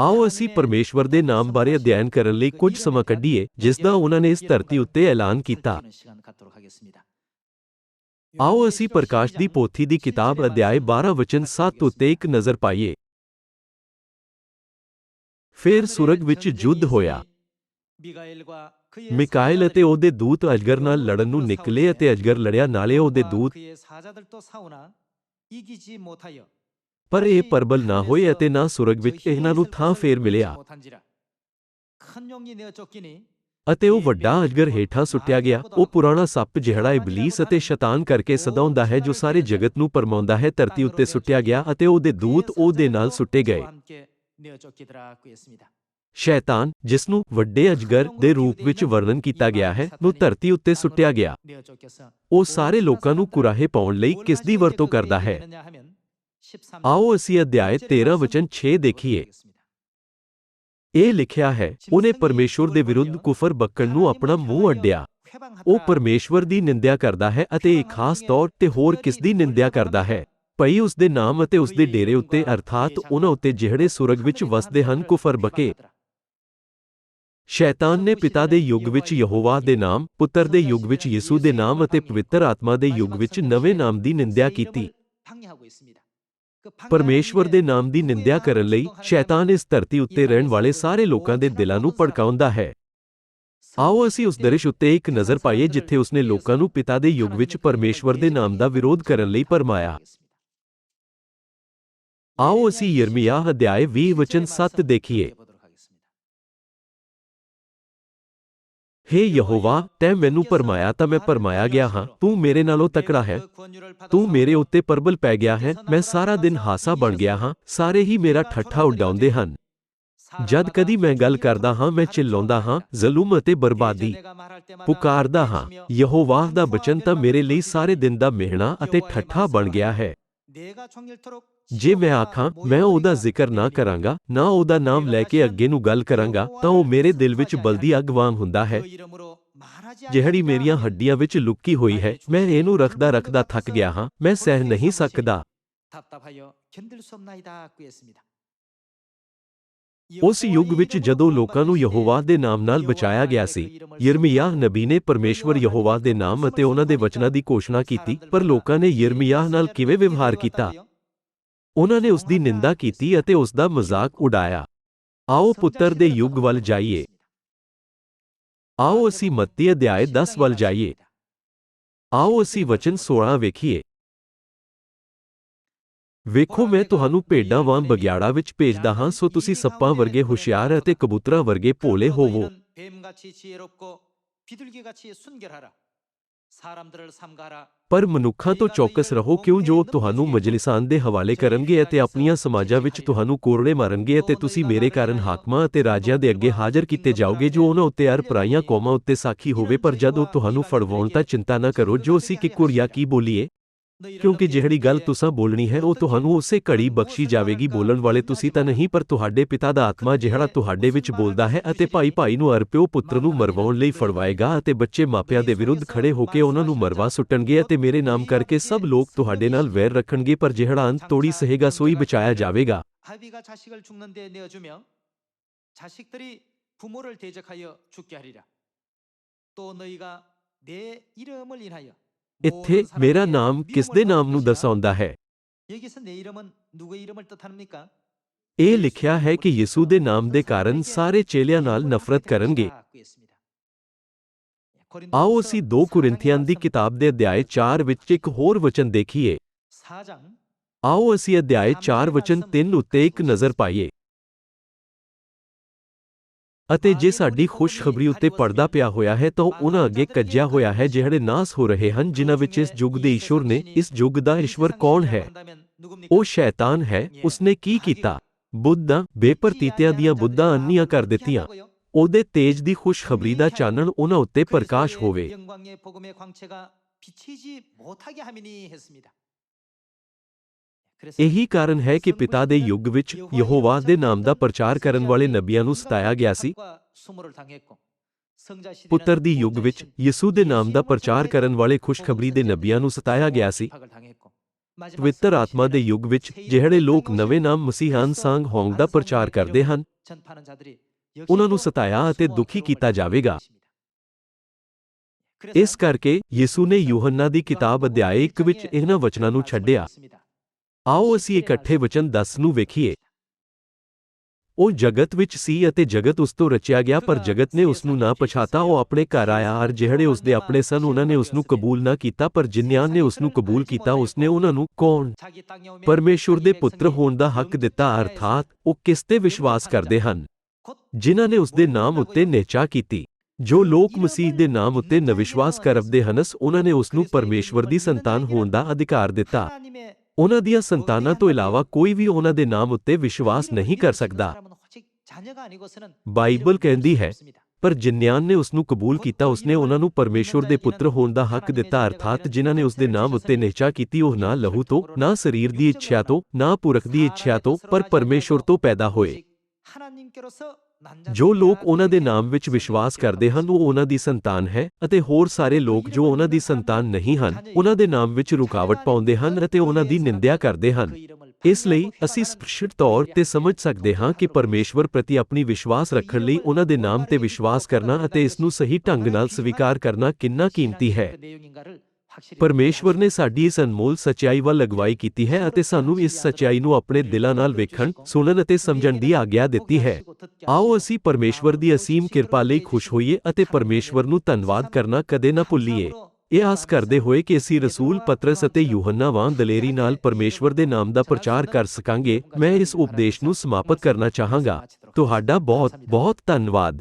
ਆਓ ਅਸੀਂ ਪਰਮੇਸ਼ਵਰ ਦੇ ਨਾਮ ਬਾਰੇ ਅਧਿਐਨ ਕਰਨ ਲਈ ਕੁਝ ਸਮਾਂ ਕੱਢੀਏ, ਜਿਸ ਦਾ ਉਹਨਾਂ ਨੇ ਇਸ ਧਰਤੀ ਉੱਤੇ ਐਲਾਨ ਕੀਤਾ। ਆਓ ਅਸੀਂ ਪ੍ਰਕਾਸ਼ ਦੀ ਪੋਥੀ ਦੀ ਕਿਤਾਬ ਅਧਿਆਇ 12 ਵਚਨ 7 ਉੱਤੇ ਇੱਕ ਨਜ਼ਰ ਪਾਈਏ। ਫਿਰ ਸੁਰਗ ਵਿੱਚ ਯੁੱਧ ਹੋਇਆ। ਮਿਕਾਇਲ ਅਤੇ ਉਹਦੇ ਦੂਤ ਅਜਗਰ ਨਾਲ ਲੜਨ ਨੂੰ ਨਿਕਲੇ ਅਤੇ ਅਜਗਰ ਲੜਿਆ, ਨਾਲੇ ਉਹਦੇ ਦੂਤ ਪਰ ਇਹ ਪਰਬਲ ਨਾ ਹੋਏ ਅਤੇ ਨਾ ਸੁਰਗ ਵਿੱਚ ਇਹਨਾਂ ਨੂੰ ਥਾਂ ਫੇਰ ਮਿਲਿਆ। ਅਤੇ ਉਹ ਵੱਡਾ ਅਜਗਰ ਹੇਠਾਂ ਸੁੱਟਿਆ ਗਿਆ। ਉਹ ਪੁਰਾਣਾ ਸੱਪ ਜਿਹੜਾ ਇਬਲੀਸ ਅਤੇ ਸ਼ੈਤਾਨ ਕਰਕੇ ਸਦਾਉਂਦਾ ਹੈ, ਜੋ ਸਾਰੇ ਜਗਤ ਨੂੰ ਪਰਮਾਉਂਦਾ ਹੈ, ਧਰਤੀ ਉੱਤੇ ਸੁੱਟਿਆ ਗਿਆ ਅਤੇ ਉਹਦੇ ਦੂਤ ਉਹਦੇ ਨਾਲ ਸੁੱਟੇ ਗਏ। ਸ਼ੈਤਾਨ, ਜਿਸ ਨੂੰ ਵੱਡੇ ਅਜਗਰ ਦੇ ਰੂਪ ਵਿੱਚ ਵਰਣਨ ਕੀਤਾ ਗਿਆ ਹੈ, ਨੂੰ ਧਰਤੀ ਉੱਤੇ ਸੁੱਟਿਆ ਗਿਆ। ਉਹ ਸਾਰੇ ਲੋਕਾਂ ਨੂੰ ਕੁਰਾਹੇ ਪਾਉਣ ਲਈ ਕਿਸ ਦੀ ਵਰਤੋਂ ਕਰਦਾ ਹੈ? ਆਓ ਅਸੀਂ ਅਧਿਆਇ 13 ਵਚਨ 6 ਦੇਖੀਏ ਇਹ ਲਿਖਿਆ ਹੈ ਉਹਨੇ ਪਰਮੇਸ਼ਵਰ ਦੇ ਵਿਰੁੱਧ ਕੁਫਰ ਬਕਣ ਨੂੰ ਆਪਣਾ ਮੂੰਹ ਅੱਡਿਆ ਉਹ ਪਰਮੇਸ਼ਵਰ ਦੀ ਨਿੰਦਿਆ ਕਰਦਾ ਹੈ ਅਤੇ ਇਹ ਖਾਸ ਤੌਰ ਤੇ ਹੋਰ ਕਿਸ ਦੀ ਨਿੰਦਿਆ ਕਰਦਾ ਹੈ ਭਈ ਉਸ ਦੇ ਨਾਮ ਅਤੇ ਉਸ ਦੇ ਡੇਰੇ ਉੱਤੇ ਅਰਥਾਤ ਉਹਨਾਂ ਉੱਤੇ ਜਿਹੜੇ ਸੁਰਗ ਵਿੱਚ ਵਸਦੇ ਹਨ ਕੁਫਰ ਬਕੇ ਸ਼ੈਤਾਨ ਨੇ ਪਿਤਾ ਦੇ ਯੁੱਗ ਵਿੱਚ ਯਹੋਵਾ ਦੇ ਨਾਮ ਪੁੱਤਰ ਦੇ ਯੁੱਗ ਵਿੱਚ ਯਿਸੂ ਦੇ ਨਾਮ ਅਤੇ ਪਵਿੱਤਰ ਆਤਮਾ ਦੇ ਯੁੱਗ ਵਿੱਚ ਨਵੇਂ ਨਾਮ ਦੀ ਨਿੰਦਿਆ ਕੀਤੀ ਪਰਮੇਸ਼ਵਰ ਦੇ ਨਾਮ ਦੀ ਨਿੰਦਿਆ ਕਰਨ ਲਈ ਸ਼ੈਤਾਨ ਇਸ ਧਰਤੀ ਉੱਤੇ ਰਹਿਣ ਵਾਲੇ ਸਾਰੇ ਲੋਕਾਂ ਦੇ ਦਿਲਾਂ ਨੂੰ ਭੜਕਾਉਂਦਾ ਹੈ। ਆਓ ਅਸੀਂ ਉਸ ਦ੍ਰਿਸ਼ ਉੱਤੇ ਇੱਕ ਨਜ਼ਰ ਪਾਈਏ ਜਿੱਥੇ ਉਸਨੇ ਲੋਕਾਂ ਨੂੰ ਪਿਤਾ ਦੇ ਯੁੱਗ ਵਿੱਚ ਪਰਮੇਸ਼ਵਰ ਦੇ ਨਾਮ ਦਾ ਵਿਰੋਧ ਕਰਨ ਲਈ ਪਰਮਾਇਆ। ਆਓ ਅਸੀਂ ਯਰਮੀਆ ਅਧਿਆਇ 20 ਵਚਨ 7 ਦੇਖੀਏ। ਹੇ ਯਹੋਵਾ, ਤੈਂ ਮੈਨੂੰ ਪਰਮਾਇਆ ਤਾਂ ਮੈਂ ਪਰਮਾਇਆ ਗਿਆ ਹਾਂ। ਤੂੰ ਮੇਰੇ ਨਾਲੋਂ ਤਕੜਾ ਹੈ। ਤੂੰ ਮੇਰੇ ਉੱਤੇ ਪਰਬਲ ਪੈ ਗਿਆ ਹੈ। ਮੈਂ ਸਾਰਾ ਦਿਨ ਹਾਸਾ ਬਣ ਗਿਆ ਹਾਂ। ਸਾਰੇ ਹੀ ਮੇਰਾ ਠੱਠਾ ਉਡਾਉਂਦੇ ਹਨ। ਜਦ ਕਦੀ ਮੈਂ ਗੱਲ ਕਰਦਾ ਹਾਂ, ਮੈਂ ਚਿੱਲਾਉਂਦਾ ਹਾਂ, ਜ਼ੁਲਮ ਅਤੇ ਬਰਬਾਦੀ ਪੁਕਾਰਦਾ ਹਾਂ। ਯਹੋਵਾ ਦਾ ਬਚਨ ਤਾਂ ਮੇਰੇ ਲਈ ਸਾਰੇ ਦਿਨ ਦਾ ਮਿਹਣਾ ਅਤੇ ਠੱਠਾ ਬਣ ਗਿਆ ਹੈ। ਜੇ ਮੈਂ ਆਖਾਂ, ਮੈਂ ਉਹਦਾ ਜ਼ਿਕਰ ਨਾ ਕਰਾਂਗਾ, ਨਾ ਉਹਦਾ ਨਾਮ ਲੈ ਕੇ ਅੱਗੇ ਨੂੰ ਗੱਲ ਕਰਾਂਗਾ, ਤਾਂ ਉਹ ਮੇਰੇ ਦਿਲ ਵਿੱਚ ਬਲਦੀ ਅੱਗ ਵਾਂਗ ਹੁੰਦਾ ਹੈ। ਜਿਹੜੀ ਮੇਰੀਆਂ ਹੱਡੀਆਂ ਵਿੱਚ ਲੁਕੀ ਹੋਈ ਹੈ, ਮੈਂ ਇਹਨੂੰ ਰੱਖਦਾ ਰੱਖਦਾ ਥੱਕ ਗਿਆ ਹਾਂ, ਮੈਂ ਸਹਿ ਨਹੀਂ ਸਕਦਾ। ਉਸ ਯੁੱਗ ਵਿੱਚ ਜਦੋਂ ਲੋਕਾਂ ਨੂੰ ਯਹੋਵਾ ਦੇ ਨਾਮ ਨਾਲ ਬਚਾਇਆ ਗਿਆ ਸੀ, ਯਰਮੀਆਹ ਨਬੀ ਨੇ ਪਰਮੇਸ਼ਵਰ ਯਹੋਵਾ ਦੇ ਨਾਮ ਅਤੇ ਉਹਨਾਂ ਦੇ ਵਚਨਾਂ ਦੀ ਘੋਸ਼ਣਾ ਕੀਤੀ, ਪਰ ਲੋਕਾਂ ਨੇ ਯਰਮੀਆਹ ਨਾਲ ਕਿਵੇਂ ਵਿਵਹਾਰ ਕੀਤਾ? ਉਹਨਾਂ ਨੇ ਉਸ ਦੀ ਨਿੰਦਾ ਕੀਤੀ ਅਤੇ ਉਸ ਦਾ ਮਜ਼ਾਕ ਉਡਾਇਆ। ਆਓ ਪੁੱਤਰ ਦੇ ਯੁੱਗ ਵੱਲ ਜਾਈਏ। ਆਓ ਅਸੀਂ ਮੱਤੀ ਅਧਿਆਇ 10 ਵੱਲ ਜਾਈਏ। ਆਓ ਅਸੀਂ ਵਚਨ 16 ਵੇਖੀਏ। ਵੇਖੋ, ਮੈਂ ਤੁਹਾਨੂੰ ਭੇਡਾਂ ਵਾਂਗ ਬਗਿਆੜਾ ਵਿੱਚ ਭੇਜਦਾ ਹਾਂ, ਸੋ ਤੁਸੀਂ ਸੱਪਾਂ ਵਰਗੇ ਹੁਸ਼ਿਆਰ ਅਤੇ ਕਬੂਤਰਾਂ ਵਰਗੇ ਭੋਲੇ ਹੋਵੋ। ਪਰ ਮਨੁੱਖਾਂ ਤੋਂ ਚੌਕਸ ਰਹੋ ਕਿਉਂ ਜੋ ਤੁਹਾਨੂੰ ਮਜਲਿਸਾਂ ਦੇ ਹਵਾਲੇ ਕਰਨਗੇ ਅਤੇ ਆਪਣੀਆਂ ਸਮਾਜਾਂ ਵਿੱਚ ਤੁਹਾਨੂੰ ਕੋਰੜੇ ਮਾਰਨਗੇ ਅਤੇ ਤੁਸੀਂ ਮੇਰੇ ਕਾਰਨ ਹਾਕਮਾਂ ਅਤੇ ਰਾਜਿਆਂ ਦੇ ਅੱਗੇ ਹਾਜ਼ਰ ਕੀਤੇ ਜਾਓਗੇ ਜੋ ਉਹਨਾਂ ਉੱਤੇ ਅਰ ਪਰਾਈਆਂ ਕੌਮਾਂ ਉੱਤੇ ਸਾਖੀ ਹੋਵੇ ਪਰ ਜਦ ਉਹ ਤੁਹਾਨੂੰ ਫੜਵਾਉਣ ਤਾਂ ਚਿੰਤਾ ਨਾ ਕਰੋ ਜੋ ਅਸੀਂ ਕਿੱਕੁਰ ਜਾਂ ਕੀ ਬੋਲੀਏ ਕਿਉਂਕਿ ਜਿਹੜੀ ਗੱਲ ਤੁਸੀਂ ਬੋਲਣੀ ਹੈ ਉਹ ਤੁਹਾਨੂੰ ਉਸੇ ਘੜੀ ਬਖਸ਼ੀ ਜਾਵੇਗੀ ਬੋਲਣ ਵਾਲੇ ਤੁਸੀਂ ਤਾਂ ਨਹੀਂ ਪਰ ਤੁਹਾਡੇ ਪਿਤਾ ਦਾ ਆਤਮਾ ਜਿਹੜਾ ਤੁਹਾਡੇ ਵਿੱਚ ਬੋਲਦਾ ਹੈ ਅਤੇ ਭਾਈ ਭਾਈ ਨੂੰ ਅਰਪਿਓ ਪੁੱਤਰ ਨੂੰ ਮਰਵਾਉਣ ਲਈ ਫੜਵਾਏਗਾ ਅਤੇ ਬੱਚੇ ਮਾਪਿਆਂ ਦੇ ਵਿਰੁੱਧ ਖੜੇ ਹੋ ਕੇ ਉਹਨਾਂ ਨੂੰ ਮਰਵਾ ਸੁੱਟਣਗੇ ਅਤੇ ਮੇਰੇ ਨਾਮ ਕਰਕੇ ਸਭ ਲੋਕ ਤੁਹਾਡੇ ਨਾਲ ਵੈਰ ਰੱਖਣਗੇ ਪਰ ਜਿਹੜਾ ਅੰਤ ਤੋੜੀ ਸਹੇਗਾ ਸੋਈ ਬਚਾਇਆ ਜਾਵੇਗਾ 아비가 자식을 죽는 데 내어주며 자식들이 부모를 대적하여 죽게 하리라. 또 너희가 내 이름을 인하여 ਇੱਥੇ 모든 ਮੇਰਾ 사람에게 ਨਾਮ ਕਿਸ ਦੇ 미움을 ਨਾਮ ਨੂੰ 받을 것이라. ਦਰਸਾਉਂਦਾ ਹੈ 여기서 내 이름은 누구의 이름을 뜻합니까? ਇਹ ਲਿਖਿਆ ਹੈ ਕਿ ਯਿਸੂ ਦੇ ਨਾਮ ਦੇ ਕਾਰਨ ਸਾਰੇ ਚੇਲਿਆਂ ਨਾਲ ਨਫ਼ਰਤ ਕਰਨਗੇ ਆਓ ਅਸੀਂ 2 ਕੁਰਿੰਥੀਆਂ ਦੀ ਕਿਤਾਬ ਦੇ ਅਧਿਆਇ 4 ਵਿੱਚ ਇੱਕ ਹੋਰ ਵਚਨ ਦੇਖੀਏ 4장 ਆਓ ਅਸੀਂ ਅਧਿਆਇ 4 ਵਚਨ 3 ਉੱਤੇ ਇੱਕ ਨਜ਼ਰ ਪਾਈਏ ਅਤੇ ਜੇ ਸਾਡੀ ਖੁਸ਼ਖਬਰੀ ਉੱਤੇ ਪਰਦਾ ਪਿਆ ਹੋਇਆ ਹੈ ਤਾਂ ਉਹਨਾਂ ਅੱਗੇ ਕੱਜਿਆ ਹੋਇਆ ਹੈ ਜਿਹੜੇ ਨਾਸ ਹੋ ਰਹੇ ਹਨ, ਜਿਨ੍ਹਾਂ ਵਿੱਚ ਇਸ ਯੁੱਗ ਦੇ ਈਸ਼ਵਰ ਨੇ, ਇਸ ਯੁੱਗ ਦਾ ਈਸ਼ਵਰ ਕੌਣ ਹੈ? ਉਹ ਸ਼ੈਤਾਨ ਹੈ, ਉਸਨੇ ਕੀ ਕੀਤਾ? ਬੁੱਧਾਂ, ਬੇਪਰਤੀਤਿਆਂ ਦੀਆਂ ਬੁੱਧਾਂ ਅੰਨੀਆਂ ਕਰ ਦਿੱਤੀਆਂ। ਉਹਦੇ ਤੇਜ ਦੀ ਖੁਸ਼ਖਬਰੀ ਦਾ ਚਾਨਣ ਉਹਨਾਂ ਉੱਤੇ ਪ੍ਰਕਾਸ਼ ਹੋਵੇ। ਇਹੀ ਕਾਰਨ ਹੈ ਕਿ ਪਿਤਾ ਦੇ ਯੁੱਗ ਵਿੱਚ ਯਹੋਵਾ ਦੇ ਨਾਮ ਦਾ ਪ੍ਰਚਾਰ ਕਰਨ ਵਾਲੇ ਨਬੀਆਂ ਨੂੰ ਸਤਾਇਆ ਗਿਆ ਸੀ। ਪੁੱਤਰ ਦੀ ਯੁੱਗ ਵਿੱਚ ਯਿਸੂ ਦੇ ਨਾਮ ਦਾ ਪ੍ਰਚਾਰ ਕਰਨ ਵਾਲੇ ਖੁਸ਼ਖਬਰੀ ਦੇ ਨਬੀਆਂ ਨੂੰ ਸਤਾਇਆ ਗਿਆ ਸੀ। ਪਵਿੱਤਰ ਆਤਮਾ ਦੇ ਯੁੱਗ ਵਿੱਚ ਜਿਹੜੇ ਲੋਕ ਨਵੇਂ ਨਾਮ ਮਸੀਹਾਨ ਸੰਗ ਹੋਂਗ ਦਾ ਪ੍ਰਚਾਰ ਕਰਦੇ ਹਨ, ਉਹਨਾਂ ਨੂੰ ਸਤਾਇਆ ਅਤੇ ਦੁਖੀ ਕੀਤਾ ਜਾਵੇਗਾ। ਇਸ ਕਰਕੇ ਯਿਸੂ ਨੇ ਯੋਹੰਨਾ ਦੀ ਕਿਤਾਬ ਅਧਿਆਇ 1 ਵਿੱਚ ਇਹਨਾਂ ਵਚਨਾਂ ਨੂੰ ਛੱਡਿਆ। ਆਓ ਅਸੀਂ ਇਕੱਠੇ ਵਚਨ 10 ਨੂੰ ਵੇਖੀਏ। ਉਹ ਜਗਤ ਵਿੱਚ ਸੀ ਅਤੇ ਜਗਤ ਉਸ ਤੋਂ ਰਚਿਆ ਗਿਆ, ਪਰ ਜਗਤ ਨੇ ਉਸ ਨੂੰ ਨਾ ਪਛਾਤਾ। ਉਹ ਆਪਣੇ ਘਰ ਆਇਆ ਔਰ ਜਿਹੜੇ ਉਸ ਦੇ ਆਪਣੇ ਸਨ, ਉਹਨਾਂ ਨੇ ਉਸ ਨੂੰ ਕਬੂਲ ਨਾ ਕੀਤਾ, ਪਰ ਜਿਨ੍ਹਾਂ ਨੇ ਉਸ ਨੂੰ ਕਬੂਲ ਕੀਤਾ, ਉਸ ਨੇ ਉਹਨਾਂ ਨੂੰ ਕੌਣ? ਪਰਮੇਸ਼ੁਰ ਦੇ ਪੁੱਤਰ ਹੋਣ ਦਾ ਹੱਕ ਦਿੱਤਾ, ਅਰਥਾਤ ਉਹ ਕਿਸ ਤੇ ਵਿਸ਼ਵਾਸ ਕਰਦੇ ਹਨ? ਜਿਨ੍ਹਾਂ ਨੇ ਉਸ ਦੇ ਨਾਮ ਉੱਤੇ ਨਿਹਚਾ ਕੀਤੀ। ਜੋ ਲੋਕ ਮਸੀਹ ਦੇ ਨਾਮ ਉੱਤੇ ਨਵਿਸ਼ਵਾਸ ਕਰਦੇ ਹਨਸ ਉਹਨਾਂ ਨੇ ਉਸ ਨੂੰ ਪਰਮੇਸ਼ਵਰ ਦੀ ਸੰਤਾਨ ਹੋਣ ਦਾ ਅਧਿਕਾਰ ਦਿੱਤਾ। ਉਹਨਾਂ ਦੀਆਂ ਸੰਤਾਨਾਂ ਤੋਂ ਇਲਾਵਾ ਕੋਈ ਵੀ ਉਹਨਾਂ ਦੇ ਨਾਮ ਉੱਤੇ ਵਿਸ਼ਵਾਸ ਨਹੀਂ ਕਰ ਸਕਦਾ। ਬਾਈਬਲ ਕਹਿੰਦੀ ਹੈ, ਪਰ ਜਿਨ੍ਹਾਂ ਨੇ ਉਸ ਨੂੰ ਕਬੂਲ ਕੀਤਾ, ਉਸਨੇ ਉਹਨਾਂ ਨੂੰ ਪਰਮੇਸ਼ਵਰ ਦੇ ਪੁੱਤਰ ਹੋਣ ਦਾ ਹੱਕ ਦਿੱਤਾ, ਅਰਥਾਤ ਜਿਨ੍ਹਾਂ ਨੇ ਉਸ ਦੇ ਨਾਮ ਉੱਤੇ ਨਿਹਚਾ ਕੀਤੀ, ਉਹ ਨਾ ਲਹੂ ਤੋਂ, ਨਾ ਸਰੀਰ ਦੀ ਇੱਛਾ ਤੋਂ, ਨਾ ਪੁਰਖ ਦੀ ਇੱਛਾ ਤੋਂ, ਪਰ ਪਰਮੇਸ਼ਵਰ ਤੋਂ ਪੈਦਾ ਹੋਏ। ਜੋ ਲੋਕ ਉਹਨਾਂ ਦੇ ਨਾਮ ਵਿੱਚ ਵਿਸ਼ਵਾਸ ਕਰਦੇ ਹਨ ਉਹ ਉਹਨਾਂ ਦੀ ਸੰਤਾਨ ਹੈ ਅਤੇ ਹੋਰ ਸਾਰੇ ਲੋਕ ਜੋ ਉਹਨਾਂ ਦੀ ਸੰਤਾਨ ਨਹੀਂ ਹਨ ਉਹਨਾਂ ਦੇ ਨਾਮ ਵਿੱਚ ਰੁਕਾਵਟ ਪਾਉਂਦੇ ਹਨ ਅਤੇ ਉਹਨਾਂ ਦੀ ਨਿੰਦਿਆ ਕਰਦੇ ਹਨ। ਇਸ ਲਈ ਅਸੀਂ ਸਪਸ਼ਟ ਤੌਰ ਤੇ ਸਮਝ ਸਕਦੇ ਹਾਂ ਕਿ ਪਰਮੇਸ਼ਵਰ ਪ੍ਰਤੀ ਆਪਣੀ ਵਿਸ਼ਵਾਸ ਰੱਖਣ ਲਈ ਉਹਨਾਂ ਦੇ ਨਾਮ ਤੇ ਵਿਸ਼ਵਾਸ ਕਰਨਾ ਅਤੇ ਇਸ ਨੂੰ ਸਹੀ ਢੰਗ ਨਾਲ ਸਵੀਕਾਰ ਕਰਨਾ ਕਿੰਨਾ ਕੀਮਤੀ ਹੈ। ਪਰਮੇਸ਼ਵਰ ਨੇ ਸਾਡੀ ਇਸ ਅਨਮੋਲ ਸੱਚਾਈ ਵੱਲ ਅਗਵਾਈ ਕੀਤੀ ਹੈ ਅਤੇ ਸਾਨੂੰ ਇਸ ਸੱਚਾਈ ਨੂੰ ਆਪਣੇ ਦਿਲਾਂ ਨਾਲ ਵੇਖਣ ਸੁਣਨ ਅਤੇ ਸਮਝਣ ਦੀ ਆਗਿਆ ਦਿੱਤੀ ਹੈ। ਆਓ ਅਸੀਂ ਪਰਮੇਸ਼ਵਰ ਦੀ ਅਸੀਮ ਕਿਰਪਾ ਲਈ ਖੁਸ਼ ਹੋਈਏ ਅਤੇ ਪਰਮੇਸ਼ਵਰ ਨੂੰ ਧੰਨਵਾਦ ਕਰਨਾ ਕਦੇ ਨਾ ਭੁੱਲੀਏ। ਇਹ ਆਸ ਕਰਦੇ ਹੋਏ ਕਿ ਅਸੀਂ ਰਸੂਲ ਪਤਰਸ ਅਤੇ ਯੂਹੰਨਾ ਵਾਂਗ ਦਲੇਰੀ ਨਾਲ ਪਰਮੇਸ਼ਵਰ ਦੇ ਨਾਮ ਦਾ ਪ੍ਰਚਾਰ ਕਰ ਸਕਾਂਗੇ। ਮੈਂ ਇਸ ਉਪਦੇਸ਼ ਨੂੰ ਸਮਾਪਤ ਕਰਨਾ ਚਾਹਾਂਗਾ। ਤੁਹਾਡਾ ਬਹੁਤ ਬਹੁਤ ਧੰਨਵਾਦ।